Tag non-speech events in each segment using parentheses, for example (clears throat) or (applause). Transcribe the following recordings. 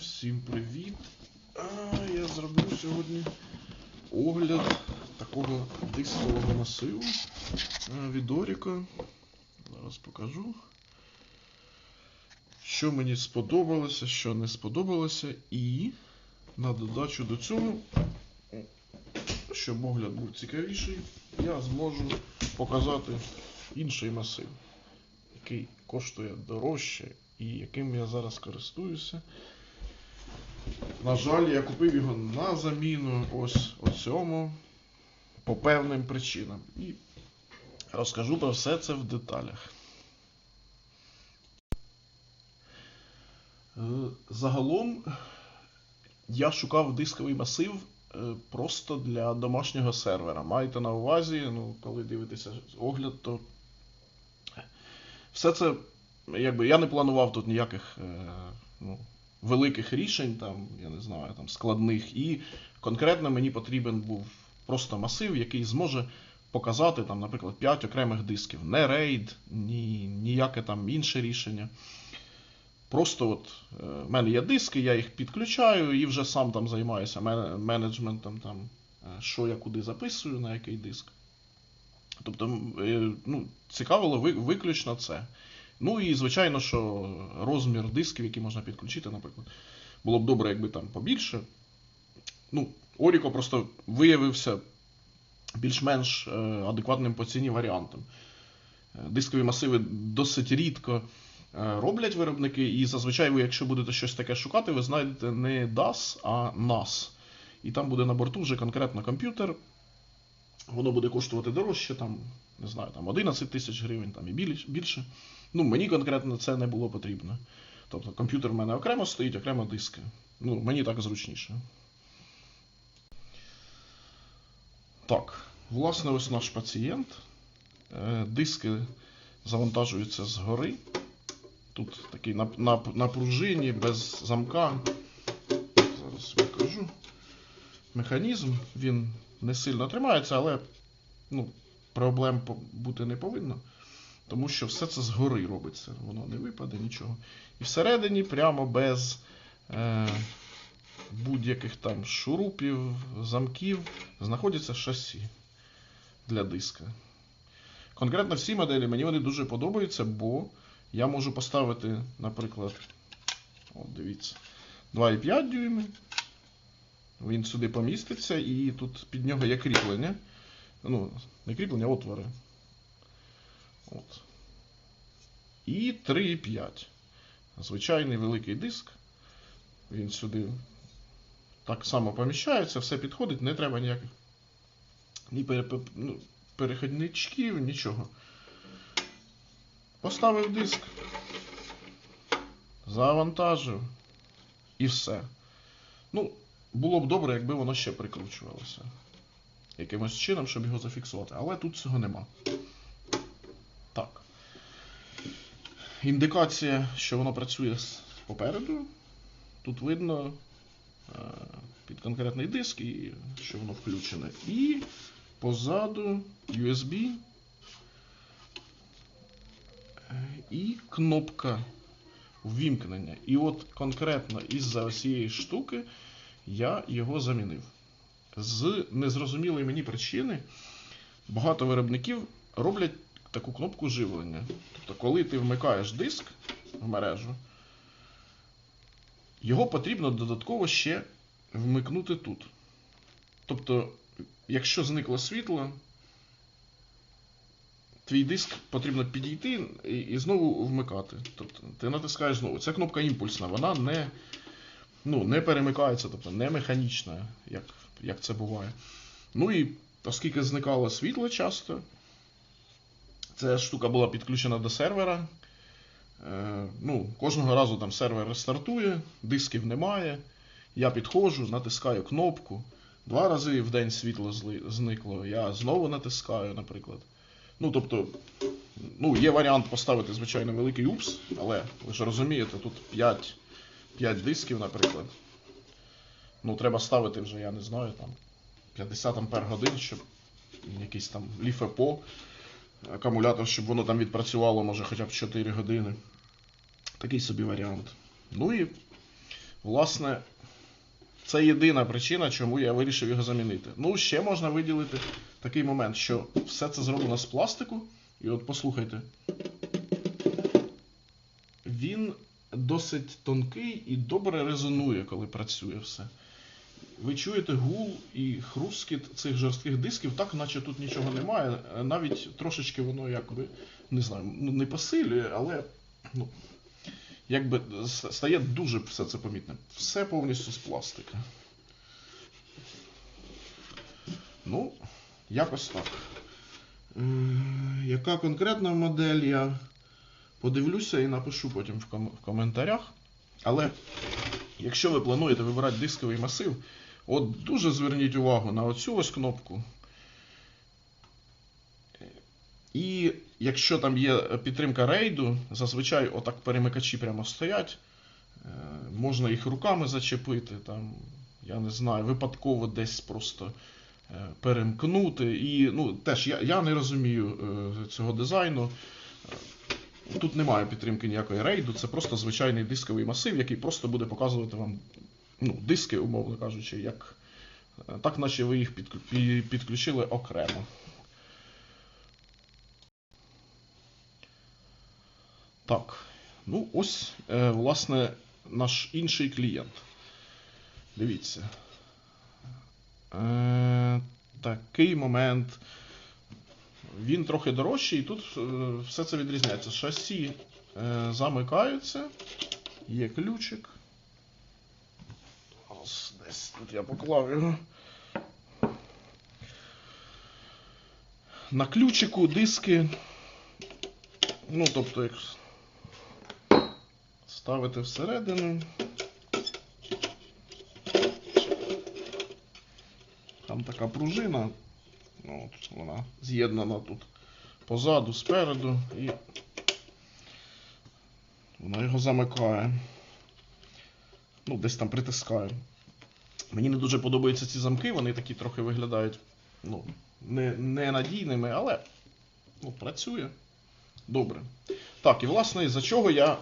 всім привіт! Я зроблю сьогодні огляд такого дискового масиву від Оріка. Зараз покажу. Що мені сподобалося, що не сподобалося, і на додачу до цього, щоб огляд був цікавіший, я зможу показати інший масив, який коштує дорожче і яким я зараз користуюся. На жаль, я купив його на заміну ось оцьому по певним причинам. І розкажу про все це в деталях. Е, Загалом я шукав дисковий масив е, просто для домашнього сервера. Майте на увазі, ну, коли дивитеся огляд, то все це, якби я не планував тут ніяких е, ну, великих рішень, там, я не знаю, там, складних. І конкретно мені потрібен був просто масив, який зможе показати, там, наприклад, 5 окремих дисків. Не RAID, ні, ніяке там інше рішення. Просто от е, в мене є диски, я їх підключаю і вже сам там займаюся менеджментом, там, е, що я куди записую, на який диск. Тобто, е, ну, цікавило виключно це. Ну і звичайно, що розмір дисків, які можна підключити, наприклад, було б добре, якби там побільше. Ну, Оріко просто виявився більш-менш е, адекватним по ціні варіантом. Е, Дискові масиви досить рідко е, роблять виробники, і зазвичай ви, якщо будете щось таке шукати, ви знайдете не DAS, а NAS. І там буде на борту вже конкретно комп'ютер. Воно буде коштувати дорожче, там, не знаю, там 11 тисяч гривень там, і більше. Ну, мені конкретно це не було потрібно. Тобто комп'ютер в мене окремо стоїть, окремо диски. Ну, мені так зручніше. Так, власне, ось наш пацієнт. Е, Диски завантажуються згори. Тут такий на, на, на пружині, без замка. Зараз покажу. Механізм, він не сильно тримається, але ну, проблем бути не повинно. Тому що все це згори робиться, воно не випаде нічого. І всередині, прямо без е, будь-яких там шурупів, замків, знаходиться шасі для диска. Конкретно всі моделі мені вони дуже подобаються, бо я можу поставити, наприклад, от дивіться, 2,5 дюйми. Він сюди поміститься, і тут під нього є кріплення. Ну, не кріплення, а отвори. От. І 3,5. Звичайний великий диск. Він сюди так само поміщається, все підходить, не треба ніяких ні ну, переходничків, нічого. Поставив диск, завантажив і все. Ну, було б добре, якби воно ще прикручувалося. Якимось чином, щоб його зафіксувати. Але тут цього нема. Так. Індикація, що воно працює попереду. Тут видно е, під конкретний диск, і що воно включене. І позаду USB. е, І кнопка ввімкнення. І от конкретно із-за цієї штуки я його замінив. З незрозумілої мені причини багато виробників роблять таку кнопку живлення. Тобто, коли ти вмикаєш диск в мережу, його потрібно додатково ще вмикнути тут. Тобто, якщо зникло світло, твій диск потрібно підійти і, знову вмикати. Тобто, ти натискаєш знову. Ця кнопка імпульсна, вона не, ну, не перемикається, тобто не механічна, як, як це буває. Ну і оскільки зникало світло часто, ця штука була підключена до сервера. Е, ну, кожного разу там сервер рестартує, дисків немає. Я підходжу, натискаю кнопку. Два рази в день світло зникло. Я знову натискаю, наприклад. Ну, тобто, ну, є варіант поставити, звичайно, великий упс, але ви ж розумієте, тут 5, 5 дисків, наприклад. Ну, треба ставити вже, я не знаю, там 50 ампер годин, щоб якийсь там ліфепо, акумулятор, щоб воно там відпрацювало, може, хоча б 4 години. Такий собі варіант. Ну і Власне, це єдина причина, чому я вирішив його замінити. Ну, ще можна виділити такий момент, що все це зроблено з пластику. І от послухайте. Він досить тонкий і добре резонує, коли працює все. Ви чуєте гул і хрускіт цих жорстких дисків, так наче тут нічого немає. Навіть трошечки воно якби, не знаю, не посилює, але ну, якби стає дуже все це помітним. Все повністю з пластика. Ну, якось так. Е, яка конкретна модель, я подивлюся і напишу потім в коментарях. Але якщо ви плануєте вибирати дисковий масив, от дуже зверніть увагу на оцю ось кнопку. І якщо там є підтримка рейду, зазвичай отак перемикачі прямо стоять. Е, Можна їх руками зачепити, там, я не знаю, випадково десь просто е, перемкнути. І ну, теж я, я не розумію е, цього дизайну. Тут немає підтримки ніякої рейду, це просто звичайний дисковий масив, який просто буде показувати вам ну, диски, умовно кажучи, як, е, так наче ви їх підключили окремо. Так, ну ось, е, власне, наш інший клієнт. Дивіться. Е, такий момент. Він трохи дорожчий, і тут е, все це відрізняється. Шасі замикаються, є ключик. Десь тут я поклав його. На ключику диски. Ну, тобто, як ставити всередину. Там така пружина. Ну, от вона з'єднана тут позаду, спереду, і вона його замикає. Ну, десь там притискає. Мені не дуже подобаються ці замки, вони такі трохи виглядають ну, не, ненадійними, але ну, працює. Добре. Так, і власне, із-за чого я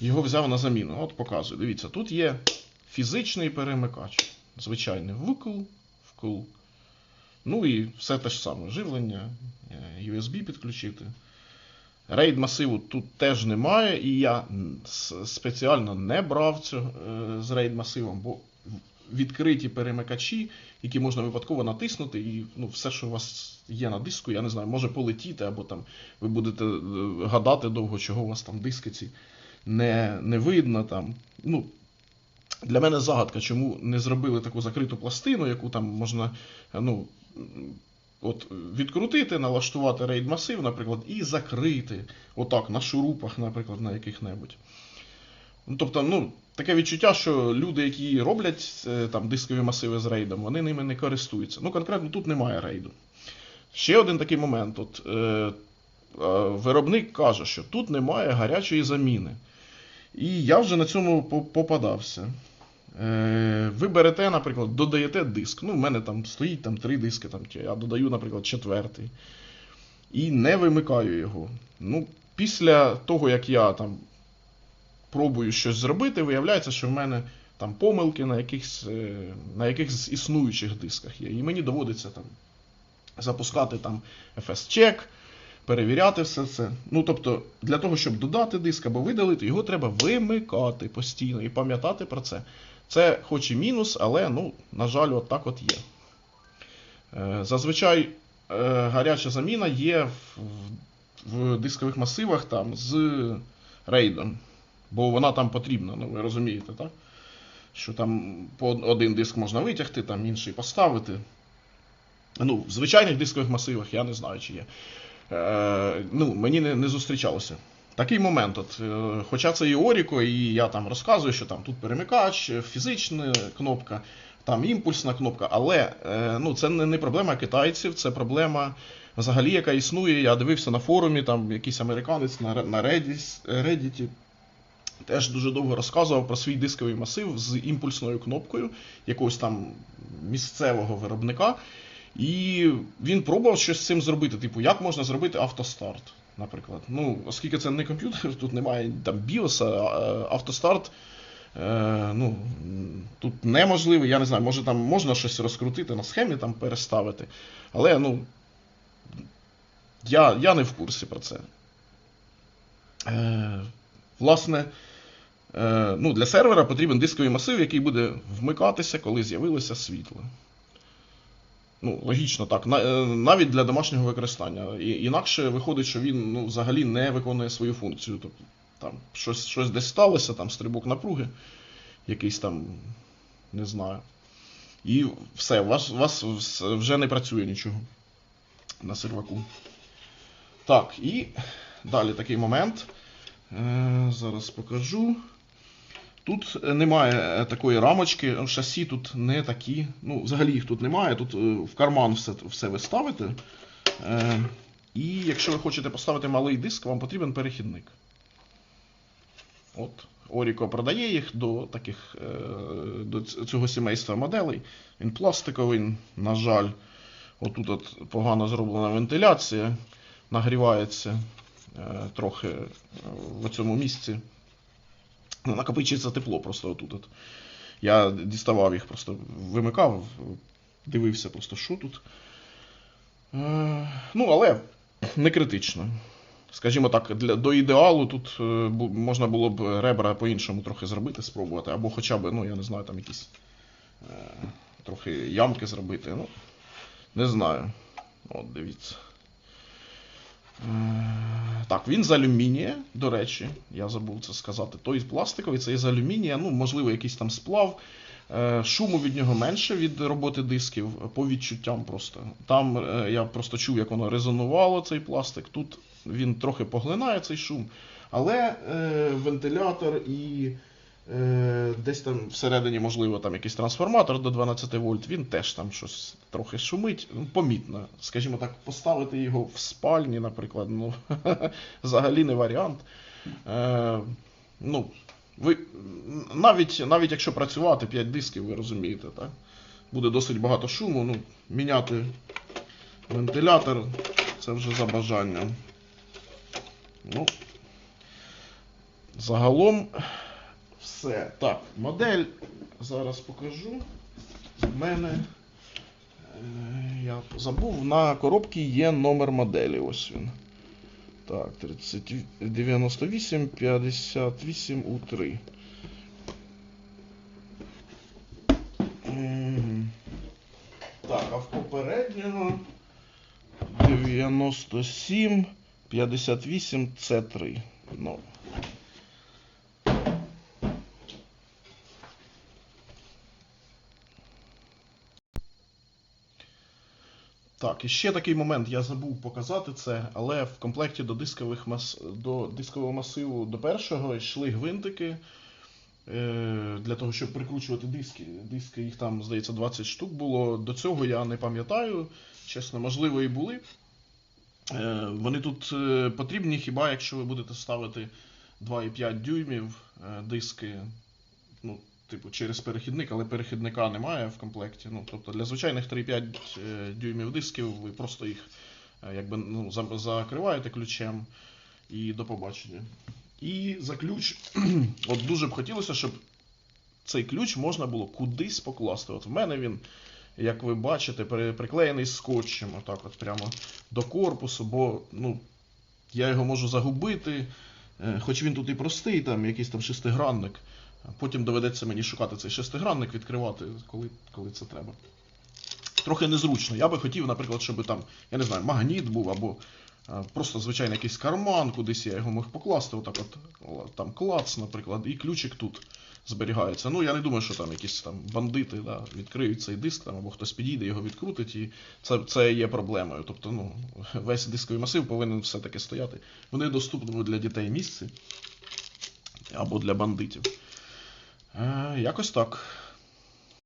його взяв на заміну. От показую. Дивіться, тут є фізичний перемикач. Звичайний вкл, вкл. Ну і все те ж саме. Живлення, е, USB підключити. Рейд масиву тут теж немає, і я спеціально не брав цього е, з рейд масивом, бо відкриті перемикачі, які можна випадково натиснути, і ну, все, що у вас є на диску, я не знаю, може полетіти, або там ви будете е, гадати довго, чого у вас там диски ці не, не видно. Там. Ну, для мене загадка, чому не зробили таку закриту пластину, яку там можна ну, от, відкрутити, налаштувати рейд масив, наприклад, і закрити. Отак, на шурупах, наприклад, на яких-небудь. Ну, тобто, ну, таке відчуття, що люди, які роблять е, там дискові масиви з рейдом, вони ними не користуються. Ну, конкретно тут немає рейду. Ще один такий момент. От, е, виробник каже, що тут немає гарячої заміни. І я вже на цьому попадався. Е, ви берете, наприклад, додаєте диск. Ну, в мене там стоїть там три диски, там, я додаю, наприклад, четвертий. І не вимикаю його. Ну, після того, як я там пробую щось зробити, виявляється, що в мене там помилки на якихось, е, на якихось існуючих дисках є. І мені доводиться там запускати там FS-check, перевіряти все це. Ну, тобто, для того, щоб додати диск або видалити, його треба вимикати постійно і пам'ятати про це. Це хоч і мінус, але, ну, на жаль, от так от є. Е, Зазвичай е, гаряча заміна є в, в дискових масивах там з рейдом. Бо вона там потрібна, ну ви розумієте, так? Що там по один диск можна витягти, там інший поставити. Ну, в звичайних дискових масивах я не знаю, чи є. Е, ну, мені не, не зустрічалося. Такий момент, от, е, хоча це і Оріко, і я там розказую, що там тут перемикач, фізична кнопка, там імпульсна кнопка, але е, ну, це не, не проблема китайців, це проблема взагалі, яка існує. Я дивився на форумі, там якийсь американець на, на Reddit, Reddit теж дуже довго розказував про свій дисковий масив з імпульсною кнопкою якогось там місцевого виробника. І він пробував щось з цим зробити. Типу, як можна зробити автостарт, наприклад. Ну, оскільки це не комп'ютер, тут немає там біоса, автостарт Е, ну, тут неможливий, я не знаю, може там можна щось розкрутити на схемі, там переставити. Але ну, я, я не в курсі про це. Е, власне, ну, для сервера потрібен дисковий масив, який буде вмикатися, коли з'явилося світло. Ну, логічно так. Е, Навіть для домашнього використання. Інакше виходить, що він ну, взагалі не виконує свою функцію. Тобто там щось, щось десь сталося, там стрибок напруги, якийсь там, не знаю. І все, у вас, у вас вже не працює нічого на серваку. Так, і далі такий момент. Е, зараз покажу. Тут немає е, такої рамочки, е, шасі тут не такі. Ну, взагалі їх тут немає. Тут е, в карман все, все ви ставите. І якщо ви хочете поставити малий диск, вам потрібен перехідник. От, Оріко продає їх до таких до цього сімейства моделей. Він пластиковий, на жаль. Отут от погано зроблена вентиляція, нагрівається трохи в цьому місці. Накопичується тепло просто отут. От. Я діставав їх, просто вимикав, дивився просто, що тут. Е, ну, але не критично. Скажімо так, для, до ідеалу тут е, можна було б ребра по-іншому трохи зробити, спробувати, або хоча б, ну, я не знаю, там якісь е, трохи ямки зробити. Ну, не знаю. От, дивіться. Е, Так, він з алюмінія, до речі, я забув це сказати. Той пластиковий, це із алюмінія, ну, можливо, якийсь там сплав. Е, Шуму від нього менше від роботи дисків, по відчуттям просто. Там е, я просто чув, як воно резонувало, цей пластик. Тут він трохи поглинає цей шум. Але вентилятор і десь там всередині, можливо, там якийсь трансформатор до 12 вольт, він теж там щось трохи шумить. Ну, помітно. Скажімо так, поставити його в спальні, наприклад, ну, (laughs) взагалі не варіант. Е, ну, ви, навіть, навіть якщо працювати 5 дисків, ви розумієте, так? Буде досить багато шуму. Ну, міняти вентилятор це вже за бажанням. Ну, загалом все. Так, модель зараз покажу. В мене. е, Я забув, на коробці є номер моделі. Ось він. Так, 30, 98 58 У3. Так, а в попереднього 97 58 С3. Ну. Так, і ще такий момент, я забув показати це, але в комплекті до, дискових мас... до дискового масиву до першого йшли гвинтики е... для того, щоб прикручувати диски. Диски, їх там, здається, 20 штук було. До цього я не пам'ятаю. Чесно, можливо, і були. Е... Вони тут е, потрібні хіба якщо ви будете ставити 2,5 дюймів диски. Ну, типу, через перехідник, але перехідника немає в комплекті. Ну, тобто для звичайних 3,5 е, дюймів дисків ви просто їх е, якби, ну, закриваєте ключем і до побачення. І за ключ, (clears throat) от дуже б хотілося, щоб цей ключ можна було кудись покласти. От в мене він, як ви бачите, приклеєний скотчем, отак от прямо до корпусу, бо ну, я його можу загубити, е, хоч він тут і простий, там якийсь там шестигранник. Потім доведеться мені шукати цей шестигранник, відкривати, коли, коли це треба. Трохи незручно. Я би хотів, наприклад, щоб там, я не знаю, магніт був або а, просто звичайний якийсь карман, кудись я його міг покласти, отак от там клац, наприклад, і ключик тут зберігається. Ну, я не думаю, що там якісь там бандити да, відкриють цей диск, там, або хтось підійде, його відкрутить, і це, це є проблемою. Тобто, ну, весь дисковий масив повинен все-таки стояти в недоступному для дітей місці або для бандитів. Е, якось так.